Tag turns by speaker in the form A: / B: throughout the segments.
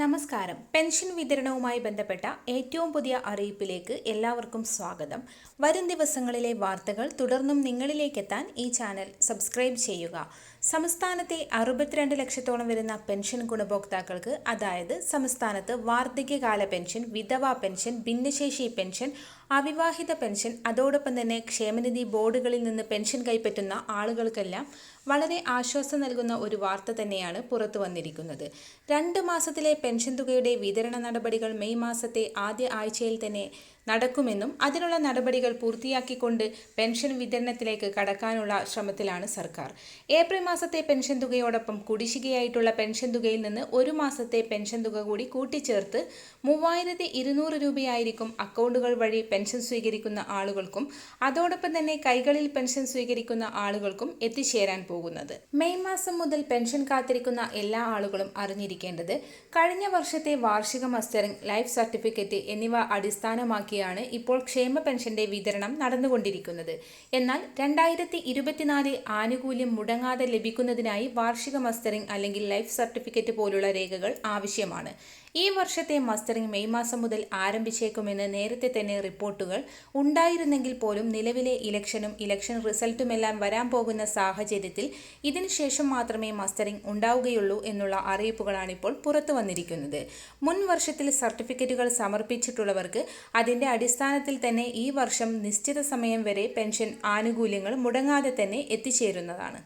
A: നമസ്കാരം. പെൻഷൻ വിതരണവുമായി ബന്ധപ്പെട്ട ഏറ്റവും പുതിയ അറിയിപ്പിലേക്ക് എല്ലാവർക്കും സ്വാഗതം. വരും ദിവസങ്ങളിലെ വാർത്തകൾ തുടർന്നും നിങ്ങളിലേക്കെത്താൻ ഈ ചാനൽ സബ്സ്ക്രൈബ് ചെയ്യുക. സംസ്ഥാനത്തെ അറുപത്തിരണ്ട് ലക്ഷത്തോളം വരുന്ന പെൻഷൻ ഗുണഭോക്താക്കൾക്ക് അതായത് സംസ്ഥാനത്ത് വാർദ്ധക്യകാല പെൻഷൻ വിധവാ പെൻഷൻ ഭിന്നശേഷി പെൻഷൻ അവിവാഹിത പെൻഷൻ അതോടൊപ്പം തന്നെ ക്ഷേമനിധി ബോർഡുകളിൽ നിന്ന് പെൻഷൻ കൈപ്പറ്റുന്ന ആളുകൾക്കെല്ലാം വളരെ ആശ്വാസം നൽകുന്ന ഒരു വാർത്ത തന്നെയാണ് പുറത്തു വന്നിരിക്കുന്നത്. രണ്ട് മാസത്തിലെ പെൻഷൻ തുകയുടെ വിതരണ നടപടികൾ മെയ് മാസത്തെ ആദ്യ ആഴ്ചയിൽ തന്നെ നടക്കുമെന്നും അതിനുള്ള നടപടികൾ പൂർത്തിയാക്കിക്കൊണ്ട് പെൻഷൻ വിതരണത്തിലേക്ക് കടക്കാനുള്ള ശ്രമത്തിലാണ് സർക്കാർ. ഏപ്രിൽ മാസത്തെ പെൻഷൻ തുകയോടൊപ്പം കുടിശ്ശികയായിട്ടുള്ള പെൻഷൻ തുകയിൽ നിന്ന് ഒരു മാസത്തെ പെൻഷൻ തുക കൂടി കൂട്ടിച്ചേർത്ത് മൂവായിരത്തി ഇരുന്നൂറ് രൂപയായിരിക്കും അക്കൗണ്ടുകൾ വഴി പെൻഷൻ സ്വീകരിക്കുന്ന ആളുകൾക്കും അതോടൊപ്പം തന്നെ കൈകളിൽ പെൻഷൻ സ്വീകരിക്കുന്ന ആളുകൾക്കും എത്തിച്ചേരാൻ പോകുന്നത്. മെയ് മാസം മുതൽ പെൻഷൻ കാത്തിരിക്കുന്ന എല്ലാ ആളുകളും അറിഞ്ഞിരിക്കേണ്ടത് കഴിഞ്ഞ വർഷത്തെ വാർഷിക മസ്റ്ററിംഗ് ലൈഫ് സർട്ടിഫിക്കറ്റ് എന്നിവ അടിസ്ഥാനമാക്കിയാണ് ഇപ്പോൾ ക്ഷേമ പെൻഷന്റെ വിതരണം നടന്നുകൊണ്ടിരിക്കുന്നത്. എന്നാൽ രണ്ടായിരത്തി ഇരുപത്തിനാല് ആനുകൂല്യം മുടങ്ങാതെ ലഭിക്കുന്നതിനായി വാർഷിക മസ്റ്ററിംഗ് അല്ലെങ്കിൽ ലൈഫ് സർട്ടിഫിക്കറ്റ് പോലുള്ള രേഖകൾ ആവശ്യമാണ്. ഈ വർഷത്തെ മസ്റ്ററിംഗ് മെയ് മാസം മുതൽ ആരംഭിച്ചേക്കുമെന്ന് നേരത്തെ തന്നെ റിപ്പോർട്ടുകൾ ഉണ്ടായിരുന്നെങ്കിൽ പോലും നിലവിലെ ഇലക്ഷനും ഇലക്ഷൻ റിസൾട്ടുമെല്ലാം വരാൻ പോകുന്ന സാഹചര്യത്തിൽ ഇതിനുശേഷം മാത്രമേ മസ്റ്ററിംഗ് ഉണ്ടാവുകയുള്ളൂ എന്നുള്ള അറിയിപ്പുകളാണിപ്പോൾ പുറത്തു വന്നിരിക്കുന്നത് മുൻ വർഷത്തിൽ സർട്ടിഫിക്കറ്റുകൾ സമർപ്പിച്ചിട്ടുള്ളവർക്ക് അതിന്റെ അടിസ്ഥാനത്തിൽ തന്നെ ഈ വർഷം നിശ്ചിത സമയം വരെ പെൻഷൻ ആനുകൂല്യങ്ങൾ മുടങ്ങാതെ തന്നെ എത്തിച്ചേരുന്നതാണ്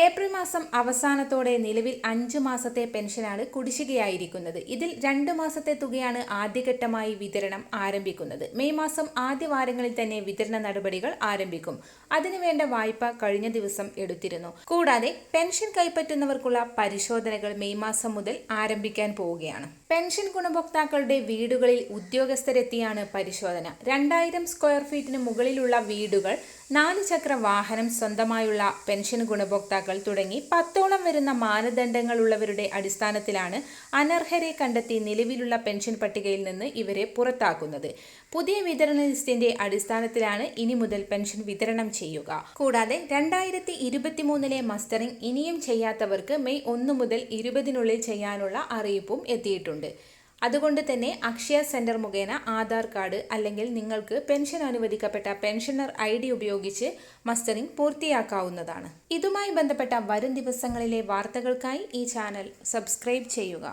A: ഏപ്രിൽ മാസം അവസാനത്തോടെ നിലവിൽ അഞ്ചു മാസത്തെ പെൻഷനാണ് കുടിശ്ശികയായിരിക്കുന്നത്. ഇതിൽ രണ്ട് മാസത്തെ തുകയാണ് ആദ്യഘട്ടമായി വിതരണം ആരംഭിക്കുന്നത്. മെയ് മാസം ആദ്യ വാരങ്ങളിൽ തന്നെ വിതരണ നടപടികൾ ആരംഭിക്കും. അതിനുവേണ്ട വായ്പ കഴിഞ്ഞ ദിവസം എടുത്തിരുന്നു. കൂടാതെ പെൻഷൻ കൈപ്പറ്റുന്നവർക്കുള്ള പരിശോധനകൾ മെയ് മാസം മുതൽ ആരംഭിക്കാൻ പോവുകയാണ്. പെൻഷൻ ഗുണഭോക്താക്കളുടെ വീടുകളിൽ ഉദ്യോഗസ്ഥരെത്തിയാണ് പരിശോധന. രണ്ടായിരം സ്ക്വയർ ഫീറ്റിന് മുകളിലുള്ള വീടുകൾ നാല് ചക്ര വാഹനം സ്വന്തമായുള്ള പെൻഷൻ ഗുണഭോക്താക്കൾ തുടങ്ങി പത്തോളം വരുന്ന മാനദണ്ഡങ്ങളുള്ളവരുടെ അടിസ്ഥാനത്തിലാണ് അനർഹരെ കണ്ടെത്തി നിലവിലുള്ള പെൻഷൻ പട്ടികയിൽ നിന്ന് ഇവരെ പുറത്താക്കുന്നത്. പുതിയ വിതരണ ലിസ്റ്റിന്റെ അടിസ്ഥാനത്തിലാണ് ഇനി മുതൽ പെൻഷൻ വിതരണം ചെയ്യുക. കൂടാതെ രണ്ടായിരത്തി ഇരുപത്തിമൂന്നിലെ മസ്റ്ററിംഗ് ഇനിയും ചെയ്യാത്തവർക്ക് മെയ് ഒന്ന് മുതൽ ഇരുപതിനുള്ളിൽ ചെയ്യാനുള്ള അറിയിപ്പും എത്തിയിട്ടുണ്ട്. അതുകൊണ്ട് തന്നെ അക്ഷയ സെന്റർ മുഖേന ആധാർ കാർഡ് അല്ലെങ്കിൽ നിങ്ങൾക്ക് പെൻഷൻ അനുവദിക്കപ്പെട്ട പെൻഷനർ ഐ ഡി ഉപയോഗിച്ച് മസ്റ്ററിംഗ് പൂർത്തിയാക്കാവുന്നതാണ്. ഇതുമായി ബന്ധപ്പെട്ട വരും ദിവസങ്ങളിലെ വാർത്തകൾക്കായി ഈ ചാനൽ സബ്സ്ക്രൈബ് ചെയ്യുക.